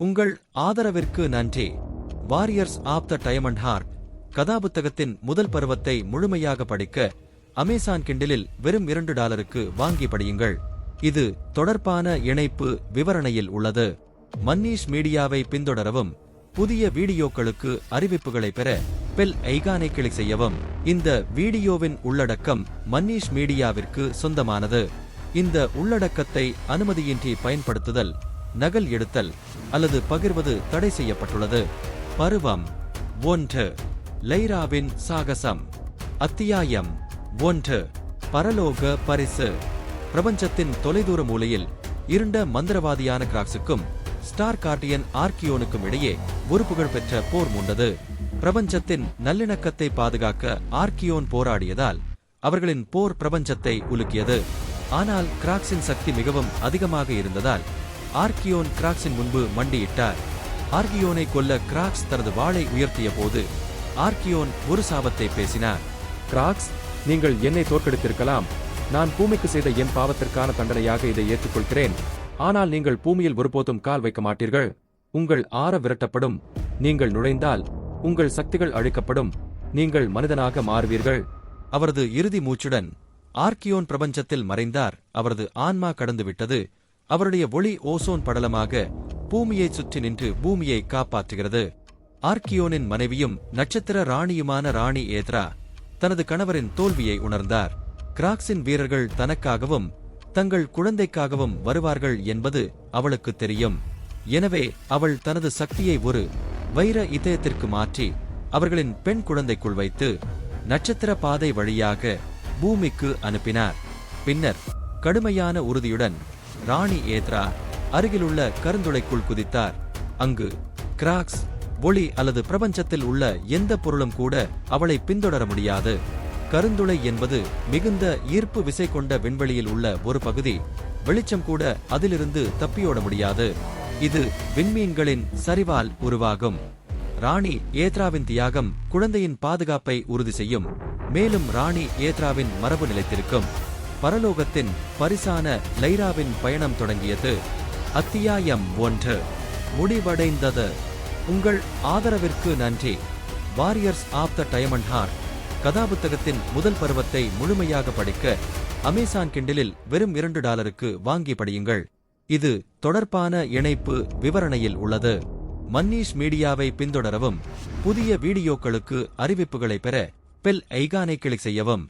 உங்கள் ஆதரவிற்கு நன்றி. Warriors of the diamond heart கதாபுத்தகத்தின் முதல் பருவத்தை முழுமையாக படிக்க அமேசான் கிண்டலில் வெறும் இரண்டு டாலருக்கு வாங்கி படியுங்கள். இது தொடர்பான இணைப்பு விவரணையில் உள்ளது. மன்னீஷ் மீடியாவை பின்தொடரவும் புதிய வீடியோக்களுக்கு அறிவிப்புகளை பெற பெல் ஐகானை கிளிக் செய்யவும். இந்த வீடியோவின் உள்ளடக்கம் மன்னீஷ் மீடியாவிற்கு சொந்தமானது. இந்த உள்ளடக்கத்தை அனுமதியின்றி பயன்படுத்துதல் நகல் எடுத்தல் அல்லது பகிர்வது தடை செய்யப்பட்டுள்ளது. பருவம் ஒன்று லைராவின் சாகசம். அத்தியாயம் ஒன்று பரலோக பரிசு. பிரபஞ்சத்தின் தொலைதூர மூலையில் இருண்ட மந்திரவாதியான கிராக்ஸுக்கும் ஸ்டார் கார்டியன் ஆர்கியோனுக்கும் இடையே ஒரு புகழ்பெற்ற போர் மூண்டது. பிரபஞ்சத்தின் நல்லிணக்கத்தை பாதுகாக்க ஆர்கியோன் போராடியதால் அவர்களின் போர் பிரபஞ்சத்தை உலுக்கியது. ஆனால் கிராக்ஸின் சக்தி மிகவும் அதிகமாக இருந்ததால் ஆர்கியோன் கிராக்ஸின் முன்பு மண்டியிட்டார். ஆர்கியோனை கொல்ல கிராக்ஸ் தனது வாளை உயர்த்திய போது ஆர்கியோன் ஒரு சாபத்தை பேசினார். கிராக்ஸ் நீங்கள் என்னை தோற்கடித்திருக்கலாம். நான் பூமிக்கு செய்த என் பாவத்திற்கான தண்டனையாக இதை ஏற்றுக்கொள்கிறேன். ஆனால் நீங்கள் பூமியில் ஒருபோதும் கால் வைக்க மாட்டீர்கள். உங்கள் ஆற விரட்டப்படும். நீங்கள் நுழைந்தால் உங்கள் சக்திகள் அழிக்கப்படும். நீங்கள் மனிதனாக மாறுவீர்கள். அவரது இறுதி மூச்சுடன் ஆர்கியோன் பிரபஞ்சத்தில் மறைந்தார். அவரது ஆன்மா கடந்துவிட்டது. அவருடைய ஒளி ஓசோன் படலமாக பூமியைச் சுற்றி நின்று பூமியை காப்பாற்றுகிறது. ஆர்கியோனின் மனைவியும் நட்சத்திர ராணியுமான ராணி ஏத்ரா தனது கணவரின் தோல்வியை உணர்ந்தார். கிராக்ஸின் வீரர்கள் தனக்காகவும் தங்கள் குழந்தைக்காகவும் வருவார்கள் என்பது அவளுக்கு தெரியும். எனவே அவள் தனது சக்தியை ஒரு வைர இதயத்திற்கு மாற்றி அவர்களின் பெண் குழந்தைக்குள் வைத்து நட்சத்திர பாதை வழியாக பூமிக்கு அனுப்பினார். பின்னர் கடுமையான உறுதியுடன் ராணி ஏத்ரா அருகிலுள்ள கருந்துளைக்குள் குதித்தார். அங்கு கிராக்ஸ் ஒளி அல்லது பிரபஞ்சத்தில் உள்ள எந்த பொருளும் கூட அவளை பின்தொடர முடியாது. கருந்துளை என்பது மிகுந்த ஈர்ப்பு விசை கொண்ட விண்வெளியில் உள்ள ஒரு பகுதி. வெளிச்சம் கூட அதிலிருந்து தப்பியோட முடியாது. இது விண்மீன்களின் சரிவால் உருவாகும். ராணி ஏத்ராவின் தியாகம் குழந்தையின் பாதுகாப்பை உறுதி செய்யும். மேலும் ராணி ஏத்ராவின் மரபு நிலைத்திருக்கும். பரலோகத்தின் பரிசான லைராவின் பயணம் தொடங்கியது. அத்தியாயம் ஒன்று. முடிவடைந்தது. உங்கள் ஆதரவிற்கு நன்றி. Warriors of the diamond heart கதாபுத்தகத்தின் முதல் பருவத்தை முழுமையாக படிக்க அமேசான் கிண்டலில் வெறும் இரண்டு டாலருக்கு வாங்கி படியுங்கள். இது தொடர்பான இணைப்பு விவரணையில் உள்ளது. மன்னீஷ் மீடியாவை பின்தொடரவும் புதிய வீடியோக்களுக்கு அறிவிப்புகளை பெற பெல் ஐகானை கிளிக் செய்யவும்.